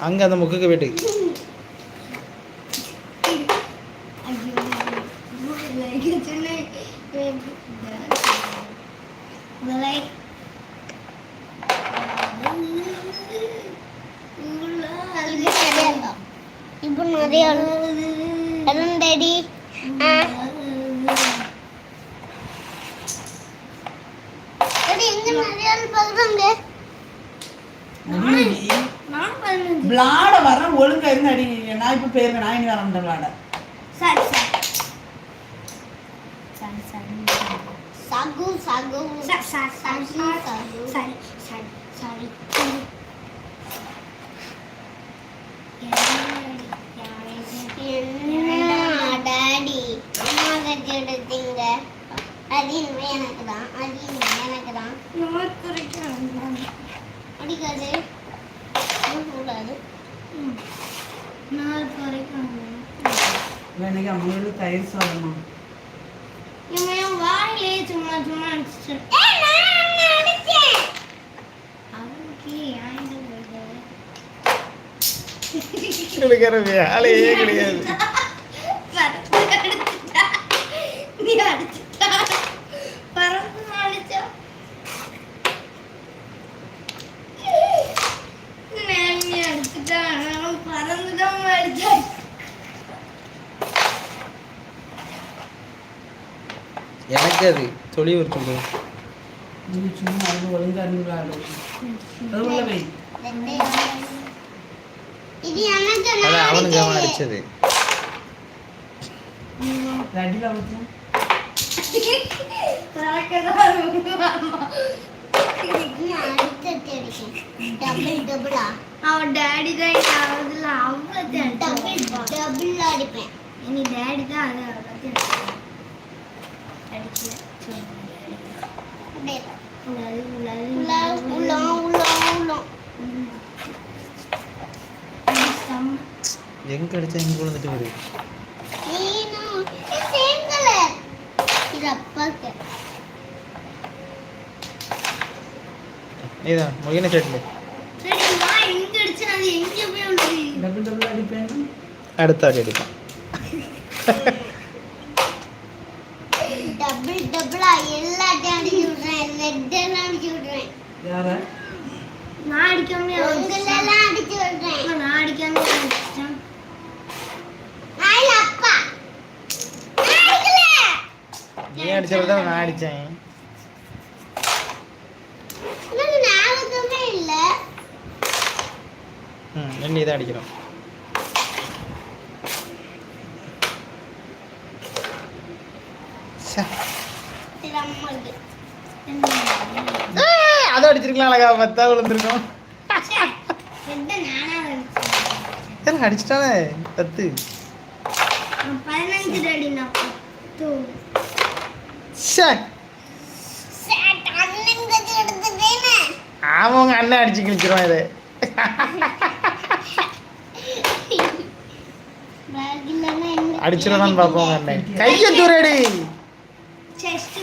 அங்கே அந்த முக்குக்கு போயிட்டு இப்போ நிறைய ரெண்டடி எங்க நிறைய பார்க்குறாங்க விளாட வரேன் ஒழுங்கா இருந்து அடி நான் இப்போ போயிருக்கேன் நான் இனி வரேன் விளாட சரி சரி சரி சரி சகு சகு சரி சரி சரி சரி சரி டாடி அம்மா கட்டி எடுத்தீங்க அது இனிமே எனக்கு தான் அது இனிமே எனக்கு தான் அடிக்காது கூடாது நாலு தயிர் சாதமா? இவன் வாயிலே சும்மா சும்மா அடிச்சிட்டு அடிச்சேன். அவனுக்கு ஆயிட்டு போயிட்டு இருக்கிற வேலையே கிடையாது நீ அடிச்சுட்டா பறந்து அடிச்சா நீ அடிச்சுட்டா பறந்துதான் அடிச்சா எனக்கு அது சொல்லி ஒரு சொல்லுது நீ சும்மா அது ஒழுங்கா இருந்து விளாடு அது உள்ள வை இது எனக்கு அதான் அவனுக்கு அவன் அடிச்சது. அவன் டேடி தான் ஆகுதுல அவ்வளோ டபுள் டபுள் அடிப்பேன். இனி டேடி தான் அதை அடிக்கல. நீதான் முகின செட்டில் டபுள் டபுள் அடிப்பேன் அடுத்த ஆடி அடிப்பான் டபுள் டபுளா எல்லாத்தையும் அடிச்சு விடுறேன் ரெட் எல்லாம் அடிச்சு விடுறேன் யார நான் அடிக்காம உங்களெல்லாம் அடிச்சு விடுறேன் நான் அடிக்காம அடிச்சிட்டேன் அப்பா நான் அடிக்கல நீ அடிச்சது தான் நான் அடிச்சேன் ம் அடிக்கிறோம். அதை அடிச்சிருக்கலாம் அழகா. பத்தா விழுந்திருக்கும் அடிச்சிட்டானே. பத்து. பதினஞ்சு அடி நான் பத்து அண்ணன் ஆமாம் உங்க அண்ணன் அடிச்சு கிழிச்சிருவான் இதை. பேக்லன்னா அடிச்சிடதான் பார்ப்போம் அண்ணன். கையை தூரடி. செஸ்ட்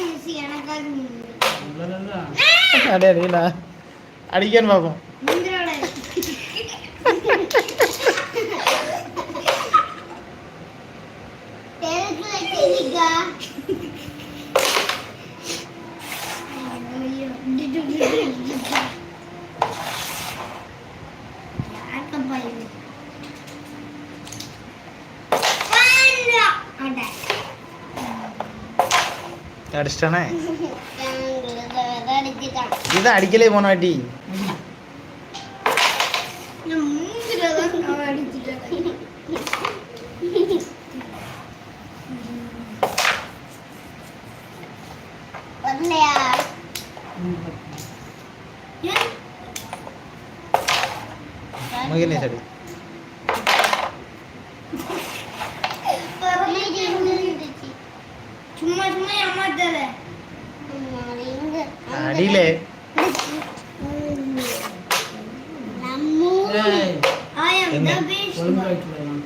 அடிக்கன்னு பார்ப்போம். அடிச்சிட்டானே அடிச்சுட்டான் இதுதான் அடிக்கலே போன வாட்டி வரலையா மகிழ்நேஷ் அடி சும்மா சும்மா ஏமாத்தாத அடியிலே ஏய் ஆயம் எங்க? தான் பேசு ஒழுங்கா வைக்கலாம்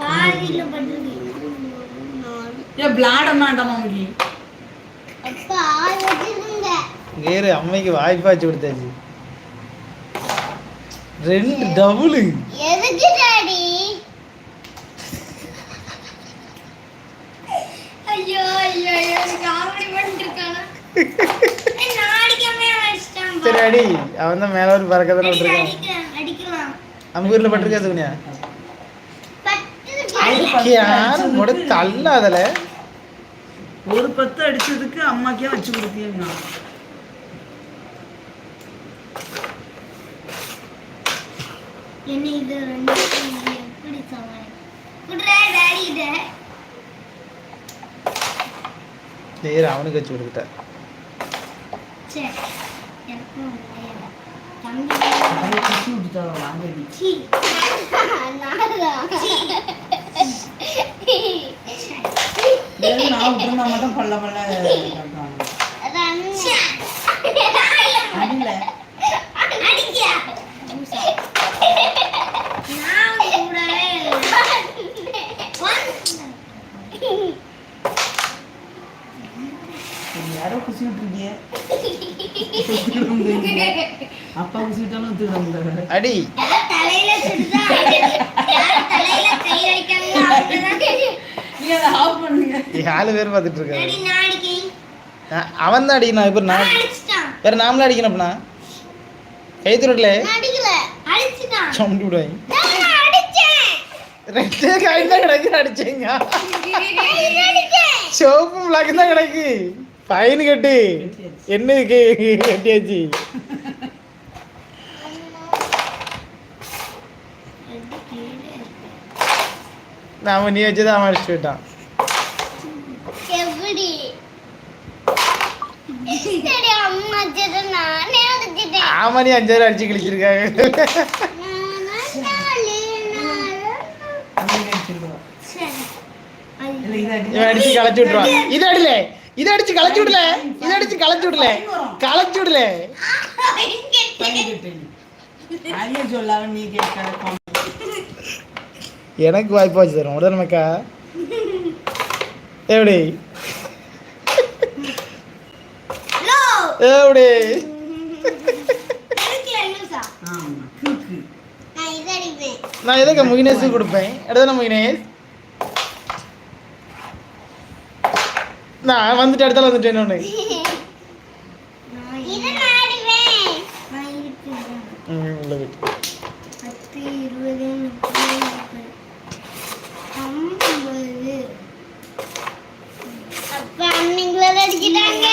பாதியில பட்டிருக்கு ஏன் விளாட மாட்டோமா உங்களுக்கு அப்பா ஆள் அம்மைக்கு வாய்ப்பாச்சு கொடுத்தாச்சு. ரெண்டு டபுளு எதுக்கு டாடி? ஐயோ ஐயோ காமெடி பண்ணிட்டு இருக்கானா சரி அடி. அவன் தான் மேல ஒரு பறக்க தானே விட்டுருக்கான். அடிக்கலாம். அம்பூர்ல பட்டிருக்கா சுகன்யா பத்து யார் முட தள்ளாதல. ஒரு பத்து அடிச்சதுக்கு அம்மாக்கே வச்சு கொடுத்தீங்க என்ன இது? ரெண்டு எப்படி சரி அவனுக்கு வச்சு கொடுத்துட்ட. மட்டும் பல்ல பல்ல கட்டுவாங்க. அடியில அடிக்கியா நான் கூடவே சரி, யாரோ குச்சி விட்டுருக்கீங்க அப்பா குச்சி விட்டாலும் ஒத்துக்கிறாங்க அடி யார் தலையில சுடுதா யார் தலையில கை வைக்காங்களோ அவங்கதான் நீங்க அதை ஆஃப் பண்ணுங்க. ஏழு பேர் பார்த்துட்டு இருக்காரு அடி அவன் தான் அடிக்கணும். இப்போ நான் வேற நாமளே அடிக்கணும் அப்பனா? கை துருடல. சொம்பி விடுவாங்க காய் தான் கிடக்கு அடிச்சீங்க. சிவப்பு பிளாக் தான் கிடக்கு. ஃபைன் கட்டு. என்ன கட்டியாச்சு? நாம நீ வச்சுதான் அவன் அடிச்சு விட்டான். ஆமா நீ அஞ்சாயிரம் அடிச்சு கிழிச்சிருக்காங்க நானே நானே நீங்க அடிச்சிருக்கோம் சரி இல்ல இதை அடி இவன் அடிச்சு களைச்சு விட்டுருவான். இது அடில இது அடிச்சு களைச்சு விடல இது அடிச்சு களைச்சு விடல களைச்சு விடல. சொல்லாம நீ கேட்க எனக்கு வாய்ப்பு வச்சு தரும் உடனே மக்கா எப்படி லோ. எப்படி நான் இதை அடிப்பேன். நான் எதுக்கு முகினேஸுக்கு கொடுப்பேன். எடுத்தானே முகினேஷ். நான் வந்துட்டு அடுத்தால வந்துட்டேன் ஒன்று இதை நான் அடிப்பேன் நான் இருக்கிறேன் உள்ள போயிட்டு பத்து இருபது முப்பது நாற்பது ஐம்பது அப்பா அன்னைக்குள்ள அடிச்சிட்டாங்க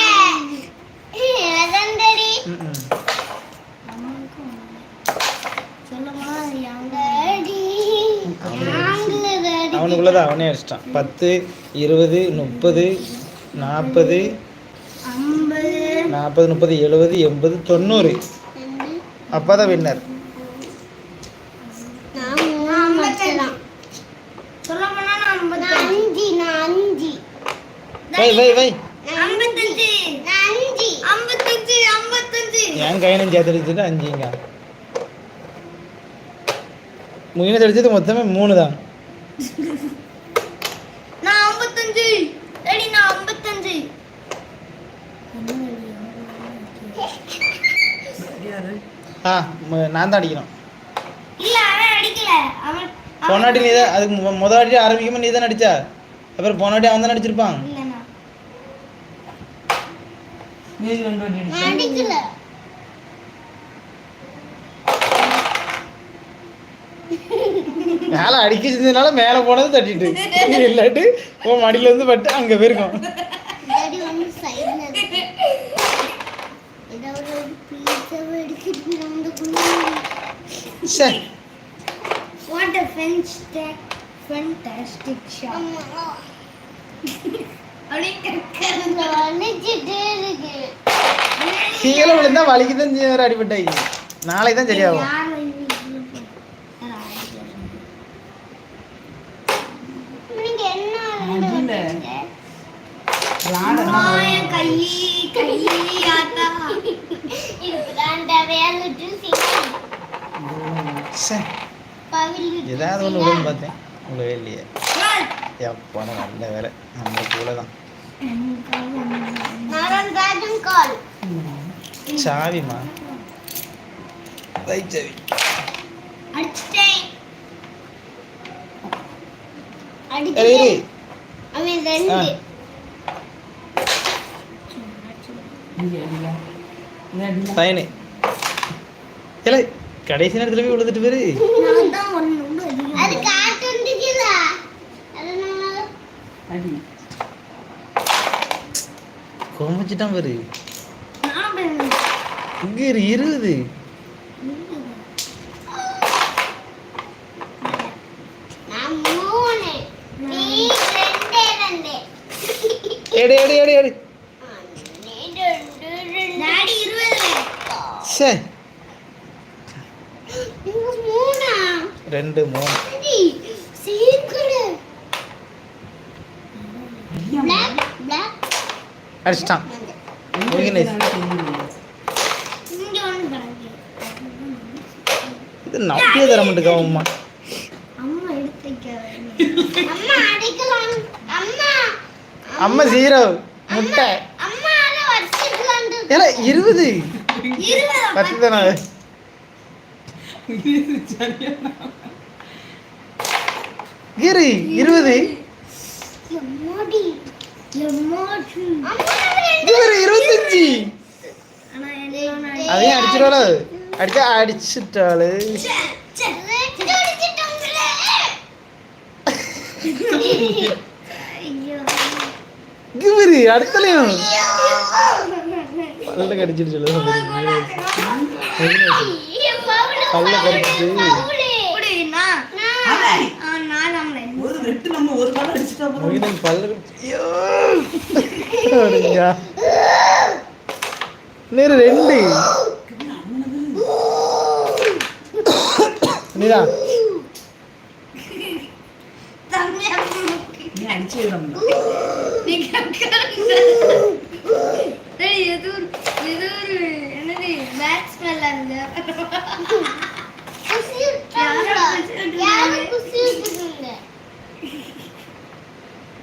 அதான் தெரி ம், ம். சொல்லுமா டாடி நாங்கள டாடி நானே அடிச்சிட்டான். பத்து இருபது முப்பது நாற்பது நாற்பது முப்பது எழுபது எண்பது தொண்ணூறு. அப்போ தான் வின்னர் வை வை. வை என் கையிலும் சேர்த்து அடிச்சது அஞ்சுங்க? முகினேஷ் அடிச்சது மொத்தமே மூணு தான் ஐம்பத்தஞ்சு. ரெடி நான் ஐம்பத்தஞ்சு. ஆ நான் தான் அடிக்கணும். இல்ல அவன் அடிக்கல. அவன் போனாட்டி நீ தான் அதுக்கு மொ- முத வாட்டி ஆரம்பிக்கும்போது நீ தான் அடிச்சா? அப்புறம் போனாட்டி அவன் தான் அடிச்சிருப்பான்? நீ ரெண்டு அடிக்கல. மேலே அடிக்க செஞ்சதுனால மேலே போனது தட்டிட்டு இல்லாட்டி உன் மடியில இருந்து பட்டு அங்கே போயிருக்கோம். சரி. அப்படியே கக்கறதுல வலிச்சிட்டே இருக்கு. கீழே விழுந்தா வலிக்கு தான் செய்ய அடிபட்டாய் நாளைக்கு தான் சரியாகும் யார் இது? நீங்க என்ன அடியில. விளையாடுறீங்க? விளாட அம்மா, என் கை கை ஆத்தா இதுதான் விளையாண்டுட்டு சிங்கம் பவில் ஏதாவது ஒன்று விழுன்னு பார்த்தேன். விழவே இல்லையே. எப்பா நல்ல வேலை. நம்ம கூட தான். சாவிமா ரைட் சாவி. பயனு. இல்லை கடைசி நேரத்தில் போய் விழுந்துட்டு பேரு. கோமிச்சிட்டான் பாரு. நான் இங்க இரு, இருபது எடு எடு எடு எடு. டாடி இருபது சே இங்க மூணா ரெண்டு மூணு. அடிச்சிட்டான். இது. நப்பியே தர மாட்டேங்க அம்மா. அம்மா ஜீரோ முட்டை. இருபது. இருபது. பத்து தானே. இரு இருபது. இருபத்தஞ்சு. அதையும் அடிச்சிருவாளோ? அடிச்சா அடிச்சிட்டாளு. இவரு அடுத்தலையும் பல்ல கடிச்சிட்டு சொல்லுது பல்ல கடிச்சிட்டு ஒரு ரெட்டு நம்ம ஒரு பால் அடிச்சுட்டா போதும். பல்ல கடிச்சு. ஐயோ. நேரு ரெண்டு. நீரா நீ அடிச்சு விடணும்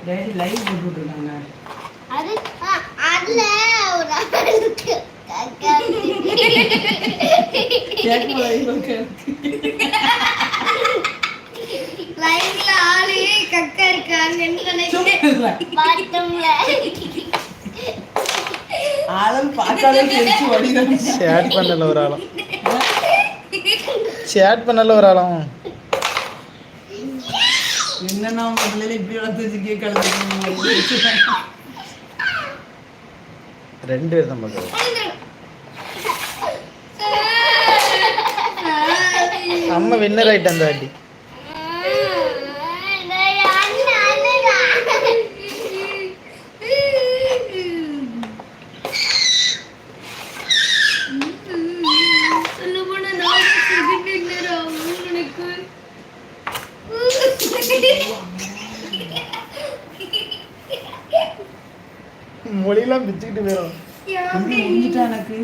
டேடி லைவ் போட்டு விட்டுருக்காங்க அது அ- அதுல ஒரு ஆள் இருக்கு. லைவ்ல ஆளு கக்கா இருக்காங்கன்னு நினைக்கிறேன் பாட்டம்ல ஆளும் பார்த்தாலே தெரிச்சு வடிதான் சேட் பண்ணல ஒரு ஆளும் சேட் பண்ணல ஒரு ஆளும் என்னன்னா பிள்ளைல இப்படி வளர்த்து வச்சு கேட்கறது ரெண்டு பேர் தான் பார்க்குறது அம்மா வின்னர் ஆயிட்டு அந்த வாட்டி பிச்சுக்கிட்டு போயிடும் முடிஞ்சிட்டா எனக்கு?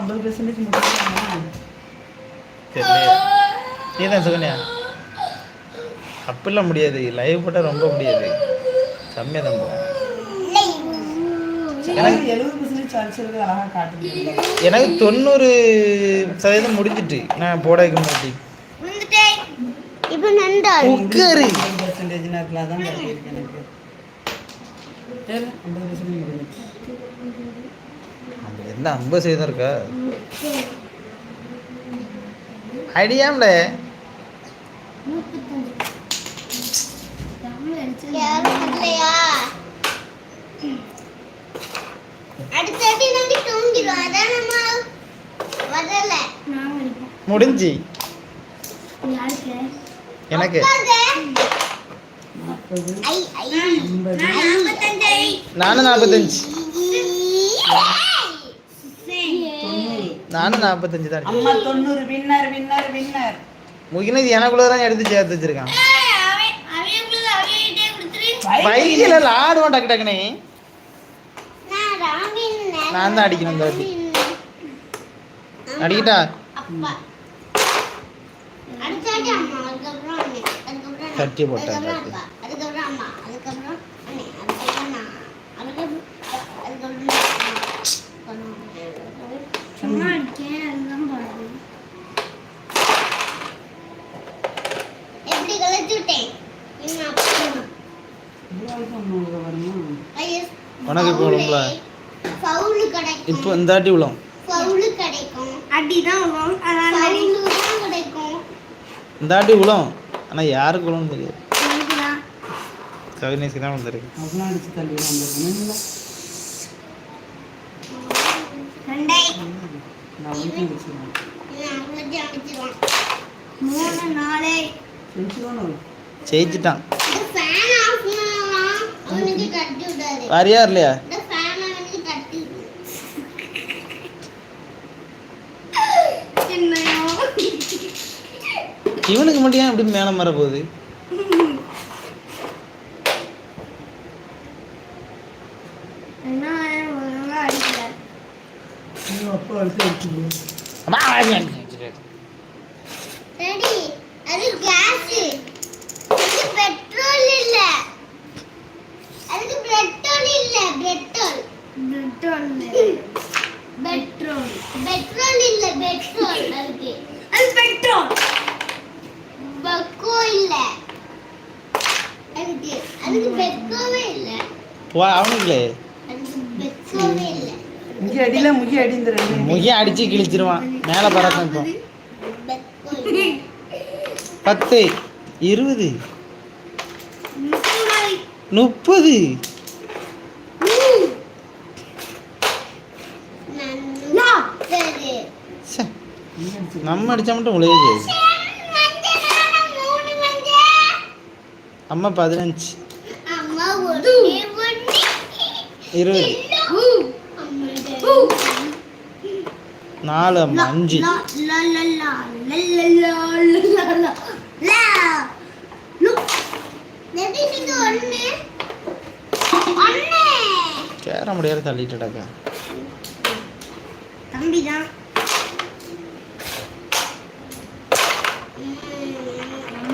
ஐம்பது பெர்சன்டேஜ் நீ தான் சுகன்யா? அப்படிலாம் முடியாது. லைவ் போட்டால் ரொம்ப முடியாது. கம்மியாக தான் போகும். எனக்கு தொண்ணூறு சதவீதம் முடிஞ்சிட்டு நான் போட வைக்க மாட்டேன். உட்காரு எனக்கு சரி ஐம்பது சதவீதம் இருக்கா? ஐடியாம்ல யாரும் வரலையா நாற்பது ஐ ஐ. ஐம்பது. நானும் நாற்பத்தஞ்சு. நானும் நாற்பத்தஞ்சு தான் அம்மா தொண்ணூறு வின்னர் வின்னர் வின்னர். முகினது எனக்குள்ள தான் எடுத்து சேர்த்து வச்சிருக்கான். அவையக்குள்ள அவையிட்டே கொடுத்துரு. பைக்கில் ஆடுவான் டக்கு டக்குனே நான் தான் அடிக்கணும் இந்த வாட்டி. அடிக்கிட்டா? அப்பா. அடுத்தாடி சும்மா இருக்கேன் அதுதான் பாரு எப்படி கலச்சு விட்டேன் எங்க உனக்கு இப்போ விழும்ல இந்தாட்டி விழும் இந்தாட்டி விழும் ஆனால் யாருக்கு விழும்னு தெரியாது. கவினேஷ்க்கு தான். நான் வந்து அடிச்சிடுவேன் நான் வச்சு அடிச்சிருவான் மூணு நாளே செஞ்சுதானே வரும் ஜெயிச்சிட்டான். இந்த ஃபேன் ஆஃப் பண்ணலாம் அவனுக்கு கட்டி விடாது வரியா இல்லையா? இவனுக்கு மட்டும் ஏன் இப்படி மேலே மர போகுது என்ன ஒழுங்கா அடிக்கல ஐயோ, அப்பா அடிச்சு அடிச்சுடுவேன் அம்மா, ரெடி அது கேஸ் இது பெட்ரோல் இல்ல அதுக்கு பெட்ரோல் இல்ல பெட்ரோல். Petrol petrol. பெட்ரோல் இல்ல பெட்ரோல். அதுக்கு. அது பெட்ரோல். பக்கோ இல்ல. அதுக்கு. அதுக்கு பெக்கோவே இல்ல. வா அவனுக்குலே அதுக்கு பெக்கோவே இல்ல. முகி அடியில அடிச்சு கிழிச்சிருவான். மேலே பறக்கும் இப்போ பத்து இருபது முப்பது முப்பது நாற்பது ச்சே, நம்ம அடிச்சா மட்டும் உழைய அம்மா பதினஞ்சு. இருபது. நாலு அம்மா அஞ்சு. கேர முடியாது தள்ளிட்டு தம்பிதான் ரெட்டை போட்டேன் இப்போ நான் தேவை அப்பா மூணு ரெண்டு இதுல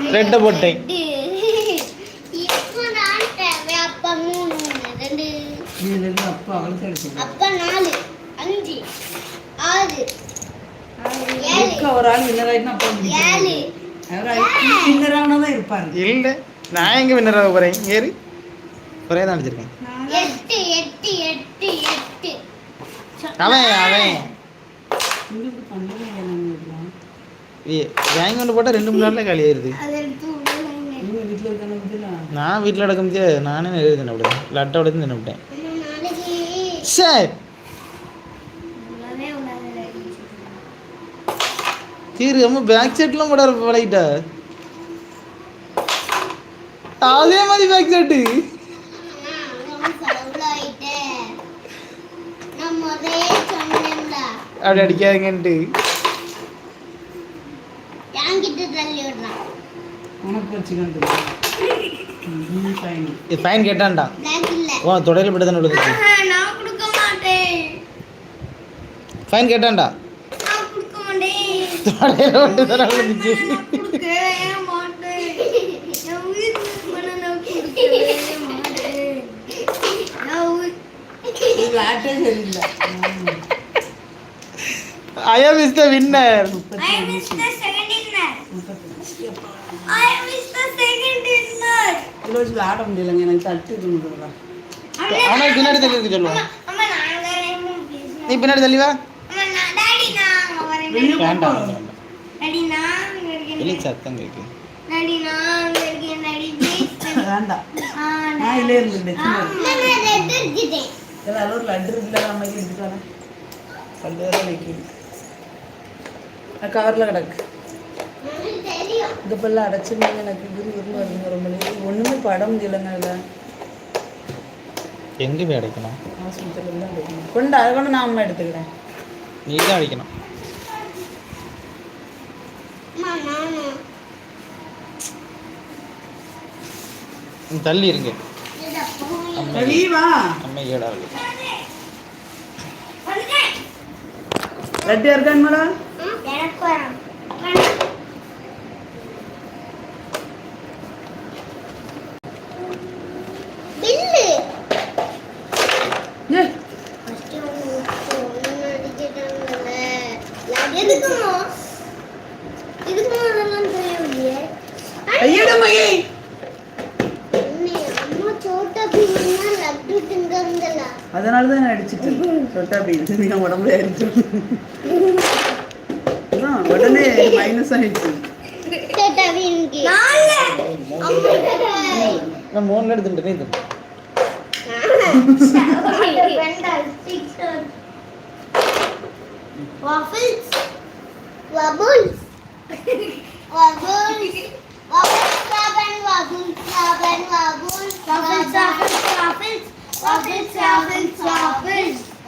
இருந்து அப்பா அகலத்தை அடிச்சிடுவேன் அப்பா நாலு அஞ்சு ஆறு ஏழு இருக்க ஒரு ஆள் வின்னர் ஆயிட்டுனா அப்பா ஏழு வின்னர் ஆனதான் இருப்பாரு. இல்லை நான் எங்கே வின்னராக போகிறேன் ஏறு. ஒரே தான் அடிச்சிருக்கேன். எட்டு எட்டு எட்டு எட்டு. அவன் அவன். வாங்கி கொண்டு போட்டால் ரெண்டு மூணு நாளில் காலி ஆயிருது அதை எடுத்து விடுங்க இவங்க வீட்டில் இருக்கான பத்தியா நான் வீட்டில் அடக்க முடியாது நானே நிறைய தின்ன விட்டேன். லட்டை உடச்சு தின்ன விட்டேன். இன்னும் நாளைக்கு சே உள்ளவே உள்ளாது கீரு அம்மா பேக் செட்லாம் போட பழகிட்டா அதே மாதிரி பேக் செட்டு அப்படி அடிக்காதீங்கன்ட்டு. உனக்கு வச்சுக்கிட்டு இது ஃபைன் கேட்டான்டா. ஓ தொடையில் விட்டு தானே விழுந்துச்சு. நான் கொடுக்க மாட்டேன். ஃபைன் கேட்டான்டா. நான் கொடுக்க மாட்டேன். தொடையில் விட்டு தானே விழுந்துச்சு. I am is the winner I miss the second dinner. முப்பத்தஞ்சு I miss the second dinner. இதில் வச்சு விளையாட முடியலைங்க எனக்கு தட்டு இருக்குங்களா அவனுக்கு பின்னாடி தள்ளி இருக்கு சொல்லுவான் நீ பின்னாடி தள்ளி வா அம்மா நான் டாடி நான் அங்க வரேன். வேண்டாம் வேண்டாம். டாடி நான் அங்க இருக்கேன். வெளியே சத்தம் கேட்கு. டாடி நான் அங்க இருக்கேன். டாடி ப்ளீஸ் வேண்டாம். ஆ நான் இருந்துட்டேன். ஏதாவது ஒரு லட்டு இருக்குல்ல நம்ம கவரில் கிடக்கு. இந்த பல்ல அடைச்சிருந்தாங்க. எனக்கு குரு குருன்னு வருங்க ரொம்ப நேரம். ஒண்ணுமே பட முடியலைங்க அதில் எங்கே போய் அடைக்கணும். ஹாஸ்பிட்டலில் தான் அடைக்கணும். கொண்டு அதை கொண்டு நான் அம்மா எடுத்துக்கிறேன். நீ தான் அடிக்கணும். அம்மா நானும் நீ தள்ளி இருங்க. அம்மை வந்துட்டேன் லட்டு இருக்கான் மேடம் சொட்டா அப்படின்னு என் உடம்புல அடிச்சு அதான் உடனே மைனஸ் ஆயிடுச்சு சோட்டா பீனுக்கு நான் மூணுல எடுத்துட்டு நீ தின்னு. Waffles. Wobbles. Wobbles. Wobbles, stop and wobbles, stop and wobbles. Waffles, waffles, waffles. Waffles, waffles, waffles.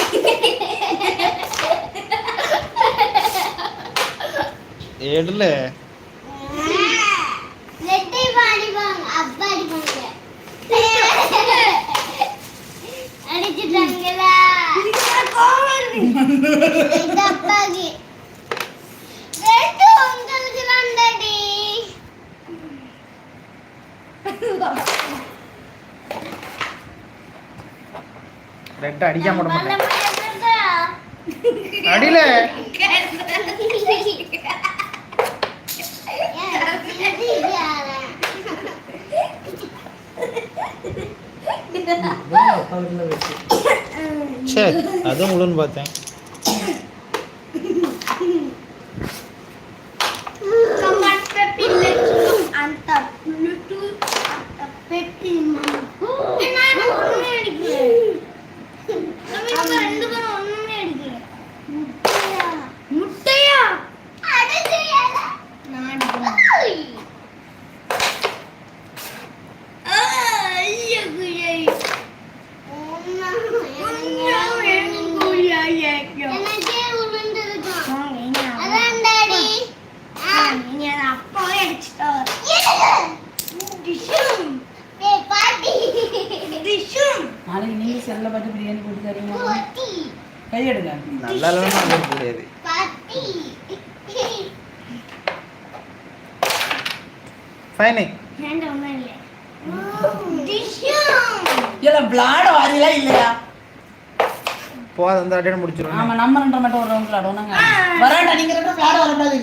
waffles. Waffles, waffles. Daddy வாங்கன்னு சொல்லவன் அது waffles இல்லைடா, waffles. வேடல வேடல எடுல நெட்டை அடிப்பாங்க அப்பா அடிப்பாங்க அடிச்சுட்டாங்களா ரெட்டை அடிக்காம விட பண்ண மாட்டேன். அடியில சரி அதுவும் முழுன்னு பார்த்தேன் நம்ம ரெண்டு பேரும் ஒண்ணுமே அடிக்கல முட்டையா முட்டையா அடிக்கல நான் அடிக்கிறேன் ஐயோ குயை எனக்கே உளுந்துருக்கும் அதான் டாடி அப்பாவே அடிச்சிட்டார் ஏய் பாட்டி நாளைக்கு நீங்கள் செல்ல பார்த்து பிரியாணி போட்டு தரீங்களா பாட்டி கையெடுங்க நல்லா இல்லைன்னா அது முடியாது பாட்டி ஃபைனு வேண்டாம் ஒன்றும் இல்லை டிஷ்யூம் இல்லை விளாட வாரிலாம் இல்லையா போதும் ஆமா நம்ம ரெண்டரை மட்டும் ஒரு ரவுண்ட் விளாடுவோம் வராண்டா நீங்க ரெண்டு விளாட வரக்கூடாது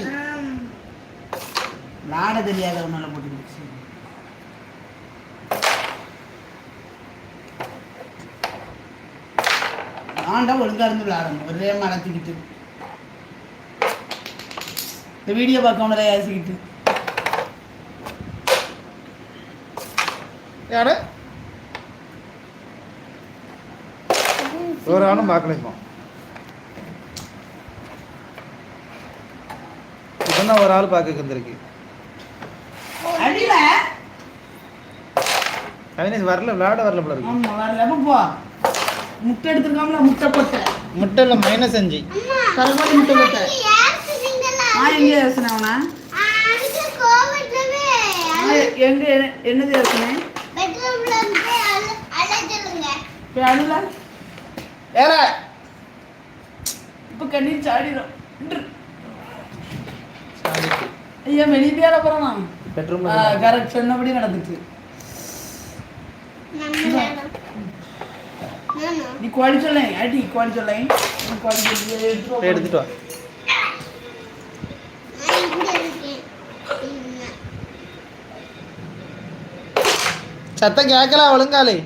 விளாட தெரியாத ஒன்னால போட்டு ஆண்டா ஒழுங்கா இருந்து விளாடணும் ஒரே மலத்திக்கிட்டு இந்த வீடியோ பார்க்கணும்ல ஏசிக்கிட்டு. யாரு? ஒரு ஆளும் பார்க்கல இப்பதான் ஒரு ஆள் பார்க்க வந்திருக்கு? அடியில கவினேஷ் வரல விளையாட வரல போல முட்டை எடுத்துருக்காமல முட்டை போட்ட. முட்டையில் மைனஸ் அஞ்சு. கருமாடி முட்டை போட்ட. யார் சொன்னீங்களா நான் எங்க யோசனை எங்க என்னது யோசனை? ஏற. இப்போ கண்ணீர் சாடிடும் ஐயா வெளியே போயாட போறான்? பெட்ரூம் கரெக்ட் சொன்னபடி நடந்துச்சு. நம்ம வேணும். நானா நீ குவாலி சொல்லேன் அடி குவாலி சொல்லேன் நீ குவாலி சொல்லி எடுத்துட்டு வா. எடுத்துட்டு வா. நான் இங்க இருக்கேன் இங்க. சத்தம் கேட்கல ஒழுங்காலே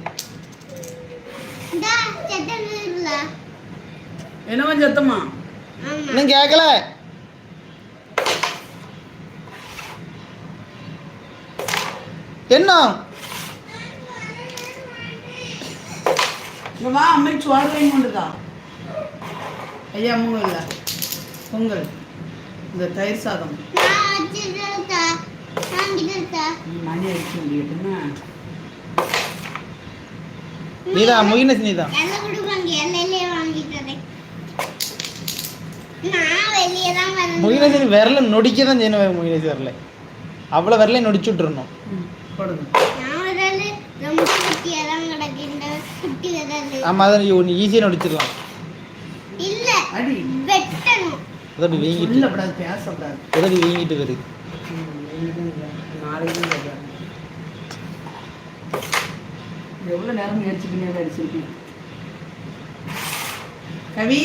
என்னவா சத்தமா இன்னும் கேட்கல? என்ன? வா அம்மைக்கு வாங்கி கொண்டுக்கா ஐயா இல்லை. பொங்கல். இந்த தயிர் சாதம். மணி அடிச்சு முடியட்டுமா? நீதான் முகினஸ் நீதான் எல்லாம் கொடுப்பாங்க எல்லையிலே வாங்கிட்டு நான் வெளியே தான் வரேன் முகினஸ் நீ விரல நொடிக்க தான் செய்யணும் முகினஸ் வரல அவ்வளோ விரலையும் நொடிச்சு விட்டுறணும். ம் போடுங்க. நான் வரல ரொம்ப குட்டியாக தான் கிடக்கு. இந்த குட்டி விரல் ஆமாம் அதை நீ ஈஸியாக நொடிச்சிடலாம். இல்ல அடி. வெட்டணும். உதவி வீங்கிட்டு சொல்லக்கூடாது பேசக்கூடாது உதவி வீங்கிட்டு வருது ம், இன்னைக்கும் இல்லை. நாளைக்கும் இல்லை. எவ்வளோ நேரம் முயற்சி பண்ணி அதை அடிச்சிருக்கேன் கவி?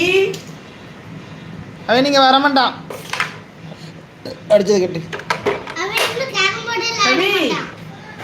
அவன் நீங்க வரமாட்டான் அடிச்சது கட்டு அவன் இன்னும் கேரம் போர்டு கவி விளையாட இங்க வா. குட்டை கிளம்பி அடி அட்டி என்ன? கொட்டி அட்டி கொட்டி ஆ. அட்டி கொட்டி அட்டி கொட்டி அட்டி கொட்டி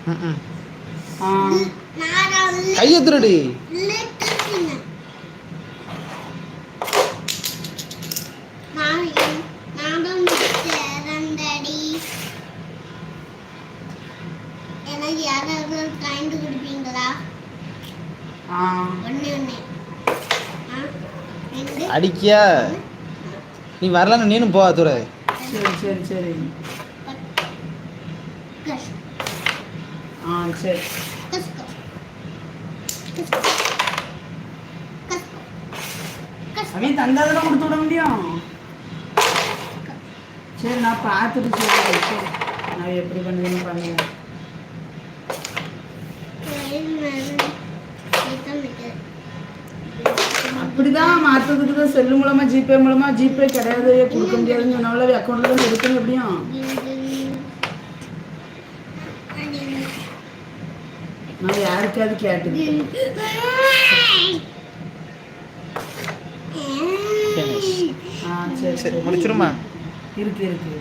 ஆ ரெண்டு அடிக்கியா? நீ வரலன்னு நீனும் போவா துறை சரி சரி சரி. ஆ சரி. கஸ்கோ கஸ்கோ கஸ்கோ அவன் தந்தாதானே கொடுத்து விட முடியும். சரி நான் பார்த்துட்டு சொல்லுறேன் சரி நான் எப்படி பண்ணுவேன்னு பண்ணுவேன் அப்படிதான் மாற்றத்துக்கு தான் செல்லு மூலமா ஜிபே மூலமா ஜிபே கிடையாது. கொடுக்க முடியாதுன்னு சொன்னாலும் அக்கௌண்ட்ல தான் எடுக்கணும் எப்படியும். நான் யாருக்காவது கேட்டுது? சரி. முடிச்சிருமா? இருக்கு இருக்கு.